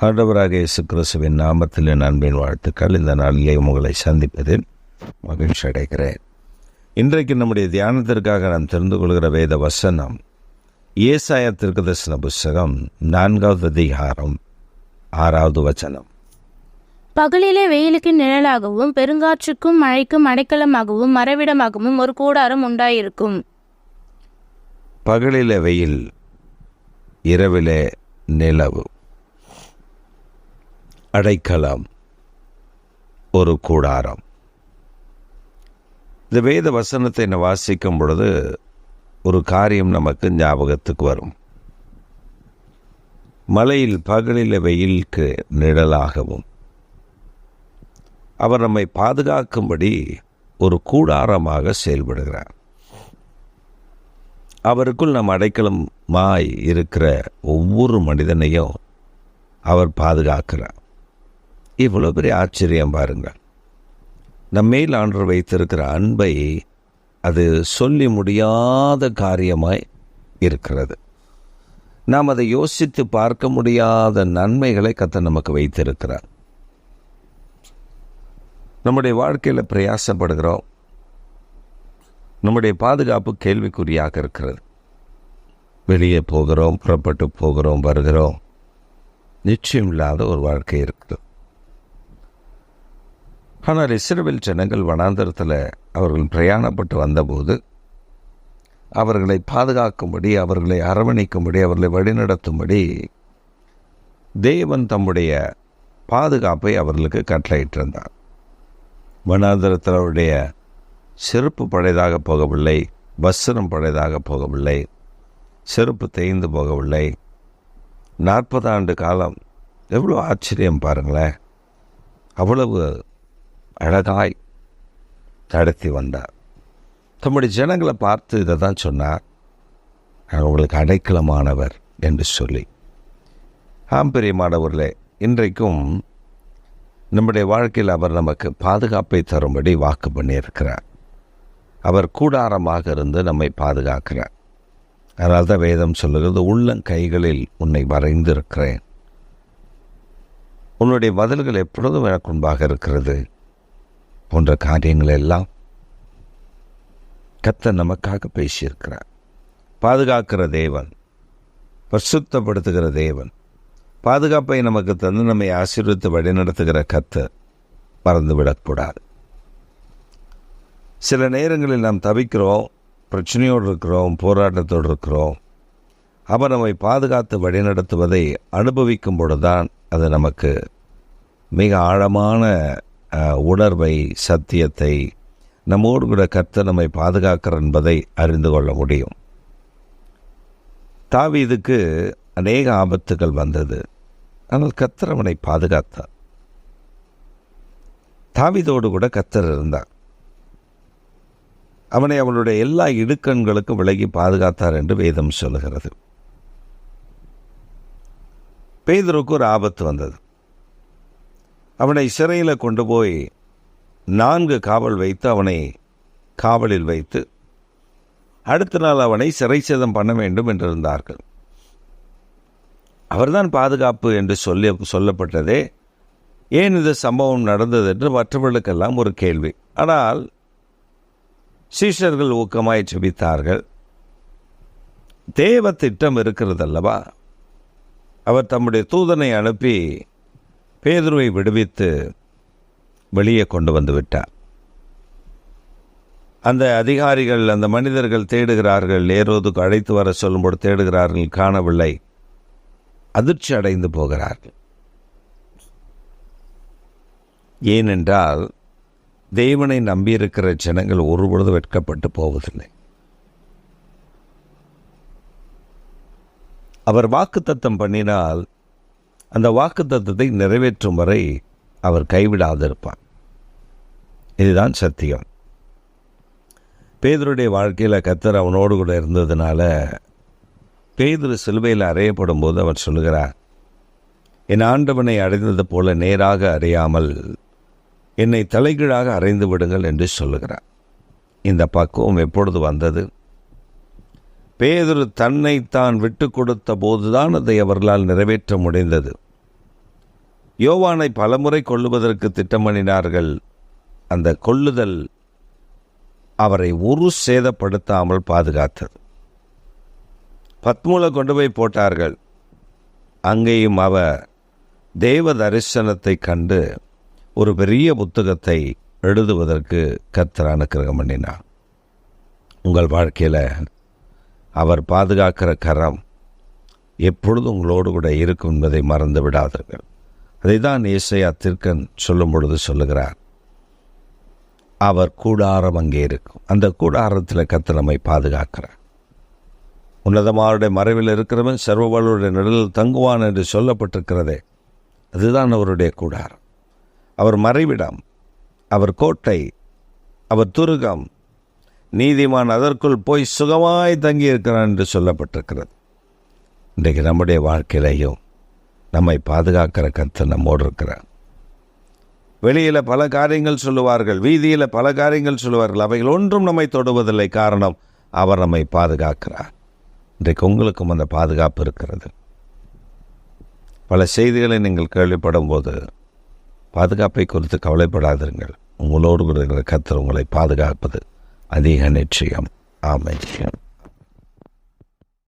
ஆண்டவராக இயேசு கிறிஸ்துவின் நாமத்தில் அன்பின் வாழ்த்துக்கள். இந்த நாளிலே உங்களை சந்திப்பதில் மகிழ்ச்சி அடைகிறேன். இன்றைக்கு நம்முடைய தியானத்திற்காக நாம் தெரிந்து கொள்கிற வேத வசனம் ஏசாய திருக்கதர்சன புஸ்தகம் நான்காவது அதிகாரம் ஆறாவது வசனம். பகலிலே வெயிலுக்கு நிழலாகவும் பெருங்காற்றுக்கும் மழைக்கும் அடைக்கலமாகவும் மறைவிடமாகவும் ஒரு கூடாரம் உண்டாயிருக்கும். பகலிலே வெயில் இரவிலே நிலவு. அடைக்கலம் ஒரு கூடாரம். இந்த வேத வசனத்தை நான் வாசிக்கும் பொழுது ஒரு காரியம் நமக்கு ஞாபகத்துக்கு வரும். மலையில் பகலில் வெயிலுக்கு நிழலாகவும் அவர் நம்மை பாதுகாக்கும்படி ஒரு கூடாரமாக செயல்படுகிறார். அவருக்குள் நம் அடைக்கலமாய் இருக்கிற ஒவ்வொரு மனிதனையும் அவர் பாதுகாக்கிறார். இவ்வளோ பெரிய ஆச்சரியம் பாருங்கள். நம்மேல் ஆண்டவர் வைத்திருக்கிற அன்பை அது சொல்லி முடியாத காரியமாய் இருக்கிறது. நாம் அதை யோசித்து பார்க்க முடியாத நன்மைகளை கத்த நமக்கு வைத்திருக்கிறார். நம்முடைய வாழ்க்கையில் பிரயாசப்படுகிறோம். நம்முடைய பாதுகாப்பு கேள்விக்குறியாக இருக்கிறது. வெளியே போகிறோம் புறப்பட்டு போகிறோம் வருகிறோம். நிச்சயம் இல்லாத ஒரு வாழ்க்கை இருக்குது. ஆனால் இஸ்ரேல் ஜனங்கள் வனாந்தரத்தில் அவர்கள் பிரயாணப்பட்டு வந்தபோது அவர்களை பாதுகாக்கும்படி அவர்களை அரவணைக்கும்படி அவர்களை வழிநடத்தும்படி தேவன் தம்முடைய பாதுகாப்பை அவர்களுக்கு கட்டளையிட்டிருந்தார் வனாந்தரத்தில் அவருடைய செருப்பு பழையதாக போகவில்லை வஸ்திரம் பழையதாக போகவில்லை செருப்பு தேய்ந்து போகவில்லை. நாற்பது ஆண்டு காலம் எவ்வளோ ஆச்சரியம் பாருங்களேன். அவ்வளவு அழகாய் நடத்தி வந்தார். தம்முடைய ஜனங்களை பார்த்து இதை தான் சொன்னார். நான் உங்களுக்கு அடைக்கலமானவர் என்று சொல்லி. ஆம் பிரியமானவர்களே இன்றைக்கும் நம்முடைய வாழ்க்கையில் அவர் நமக்கு பாதுகாப்பை தரும்படி வாக்கு பண்ணியிருக்கிறார். அவர் கூடாரமாக இருந்து நம்மை பாதுகாக்கிறார். அதனால் தான் வேதம் சொல்லுகிறது உள்ளங்கைகளில் உன்னை வரைந்திருக்கிறேன். உன்னுடைய பதில்கள் எப்பொழுதும் எனக்கு முன்பாக இருக்கிறது. போன்ற காரியங்கள் எல்லாம் கத்த நமக்காக பேசியிருக்கிறார். பாதுகாக்கிற தேவன் பிரசுத்தப்படுத்துகிற தேவன் பாதுகாப்பை நமக்கு தந்து நம்மை ஆசீர்வித்து வழிநடத்துகிற கத்த மறந்துவிடக்கூடாது. சில நேரங்களில் நாம் தவிக்கிறோம் பிரச்சனையோடு இருக்கிறோம் போராட்டத்தோடு இருக்கிறோம். அவர் நம்மை பாதுகாத்து வழிநடத்துவதை அனுபவிக்கும் பொழுதுதான் அது நமக்கு மிக ஆழமான உணர்வை சத்தியத்தை நம்மோடு கூட கர்த்தர் நம்மை பாதுகாக்கிறார் என்பதை அறிந்து கொள்ள முடியும். தாவீதுக்கு அநேக ஆபத்துகள் வந்தது. ஆனால் கத்தர் அவனை பாதுகாத்தார். தாவிதோடு கூட கத்தர் இருந்தார். அவனை அவனுடைய எல்லா இடுக்கண்களுக்கும் விலகி பாதுகாத்தார் என்று வேதம் சொல்லுகிறது. பேதருக்கு ஒரு ஆபத்து வந்தது. அவனை சிறையில் கொண்டு போய் நான்கு காவல் வைத்து அவனை காவலில் வைத்து அடுத்த நாள் அவனை சிறை சேதம் பண்ண வேண்டும் என்றிருந்தார்கள். அவர்தான் பாதுகாப்பு என்று சொல்லி சொல்லப்பட்டதே. ஏன் இந்த சம்பவம் நடந்தது என்று மற்றவர்களுக்கெல்லாம் ஒரு கேள்வி. ஆனால் சீஷர்கள் ஊக்கமாய் செபித்தார்கள் தேவ திட்டம் இருக்கிறது அல்லவா அவர் தம்முடைய தூதனை அனுப்பி பேதுருவை விடுவித்து வெளியே கொண்டு வந்து விட்டார். அந்த அதிகாரிகள் அந்த மனிதர்கள் தேடுகிறார்கள் ஏரோதுக்கு அழைத்து வர சொல்லும்போது தேடுகிறார்கள் காணவில்லை. அதிர்ச்சி அடைந்து போகிறார்கள். ஏனென்றால் தேவனை நம்பியிருக்கிற ஜனங்கள் ஒருபொழுது வெட்கப்பட்டு போவதில்லை. அவர் வாக்குத்தத்தம் பண்ணினால் அந்த வாக்குத்தத்தத்தை நிறைவேற்றும் வரை அவர் கைவிடாதிருப்பார். இதுதான் சத்தியம். பேதருடைய வாழ்க்கையில் கத்தர் அவனோடு கூட இருந்ததுனால பேதரு சிலுவையில் அறையப்படும் போது அவர் சொல்லுகிறார் என் ஆண்டவனை அடைந்தது போல நேராக அறியாமல் என்னை தலைகீழாக அறைந்து விடுங்கள் என்று சொல்லுகிறார். இந்த பக்குவம் எப்பொழுது வந்தது? பேதுரு தன்னை தான் விட்டு கொடுத்த போதுதான் அதை அவர்களால் நிறைவேற்ற முடிந்தது. யோவானை பலமுறை கொல்லுவதற்கு திட்டமிடினார்கள் அந்த கொல்லுதல் அவரை ஒரு சேதப்படுத்தாமல் பாதுகாத்தது. பத்மூல கொண்டு போய் போட்டார்கள். அங்கேயும் அவர் தேவ தரிசனத்தை கண்டு ஒரு பெரிய புத்தகத்தை எழுதுவதற்கு கத்தர் அனுக்கிரகம் பண்ணினார். உங்கள் வாழ்க்கையில் அவர் பாதுகாக்கிற கரம் எப்பொழுது உங்களோடு கூட இருக்கும் என்பதை மறந்து விடாதீர்கள். அதை தான் இசையா திருக்கன் சொல்லும் பொழுது சொல்லுகிறார். அவர் கூடாரம் அங்கே இருக்கும். அந்த கூடாரத்தில் கத்து நம்மை பாதுகாக்கிறார். உன்னதமாருடைய மறைவில் இருக்கிறவன் சர்வவாளுடைய நிழலில் தங்குவான் என்று சொல்லப்பட்டிருக்கிறதே அதுதான் அவருடைய கூடாரம். அவர் மறைவிடம் அவர் கோட்டை அவர் துருகம் நீதிமான் அதற்குள் போய் சுகமாய் தங்கியிருக்கிறான் என்று சொல்லப்பட்டிருக்கிறது. இன்றைக்கு நம்முடைய வாழ்க்கையிலையும் நம்மை பாதுகாக்கிற கருத்து நம்மோடு இருக்கிறார். வெளியில் பல காரியங்கள் சொல்லுவார்கள் வீதியில் பல காரியங்கள் சொல்லுவார்கள் அவைகள் ஒன்றும் நம்மை தொடுவதில்லை. காரணம் அவர் நம்மை பாதுகாக்கிறார். இன்றைக்கு உங்களுக்கும் அந்த பாதுகாப்பு இருக்கிறது. பல செய்திகளை நீங்கள் கேள்விப்படும் போது பாதுகாப்பை குறித்து கவலைப்படாதிருங்கள். உங்களோடு கூட இருக்கிற கத்தர் உங்களை பாதுகாப்பது அதிக நிச்சயம். அமைச்சம்